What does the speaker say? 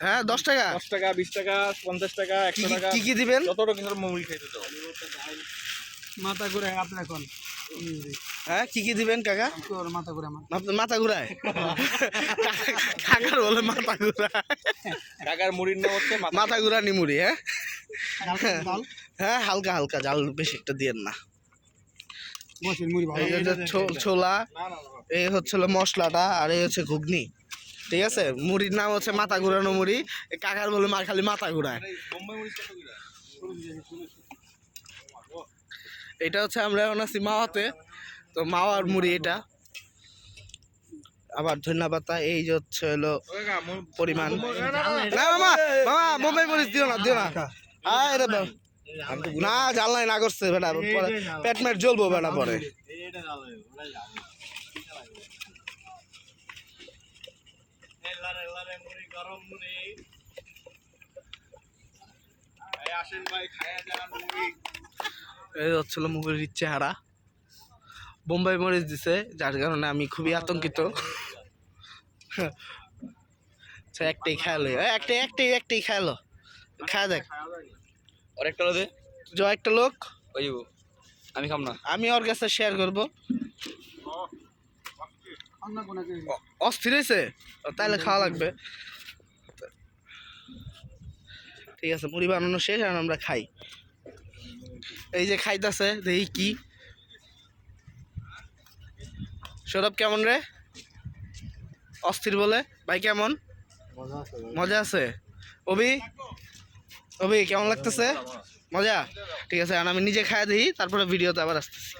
হ্যাঁ দশ টাকা। দশ টাকা বিশ টাকা পঞ্চাশ টাকা একশো টাকা। কি কি দিবেন? যত রকমের মুড়ি খাইতে দাও। মাথা ঘুরে আপনি এখন হ্যাঁ কি কি দিবেন কাকা? মাথা ঘুরে আমার। মাথা ঘুরায়? কাকার বলে মাথা ঘুরায়। কাকার মুড়ির নাম হচ্ছে মাথা মাথা ঘুরানি মুড়ি হ্যাঁ? হ্যাঁ হালকা হালকা জাল বেশি একটা দিয়েন না। বসের মুড়ি ভালো। এই হচ্ছে ছো- ছোলা না না না এই হচ্ছিল মশলাটা আর এই হচ্ছে ঘুগনি। ঠিক আছে? মুড়ির নাম হচ্ছে মাথা ঘুরানো মুড়ি। কাকার বলে মার খালি মাথা ঘুরায়। এটা হচ্ছে আমরা এখন আছি মাওয়াতে। তো মাওয়ার মুড়ি এটা। আবার ধন্যবাদ এই যে হচ্ছে হলো পরিমাণ। না, মামা মামা মরিচ দিও না দিও না। আয় রে। না জানলাই না করছে, বেটা, পরে পেট মেট জ্বলবো বেটা পরে। আসেন ভাই খায়া যান মুড়ি। এই হচ্ছিল মুভির চেহারা। বোম্বাই মরিচ দিছে যার কারণে আমি খুবই আতঙ্কিত। আচ্ছা, একটাই খেয়ালো একটাই একটাই একটাই খেয়ালো খায় দেখ। আরেকটা দে। জ একটা লোক। ওই আমি খাম না। আমি ওর কাছে শেয়ার করব। অস্থির হয়েছে তাহলে খাওয়া লাগবে। ঠিক আছে মুড়ি বানানো শেষ আর আমরা খাই। এই যে খাইতাছে দেখি কি। সৌরভ কেমন রে? অস্থির বলে। ভাই কেমন? মজা আছে অভি? অভি কেমন লাগতেছে? মজা? ঠিক আছে আর আমি নিজে খাই দিই তারপরে ভিডিওতে আবার আসতেছি।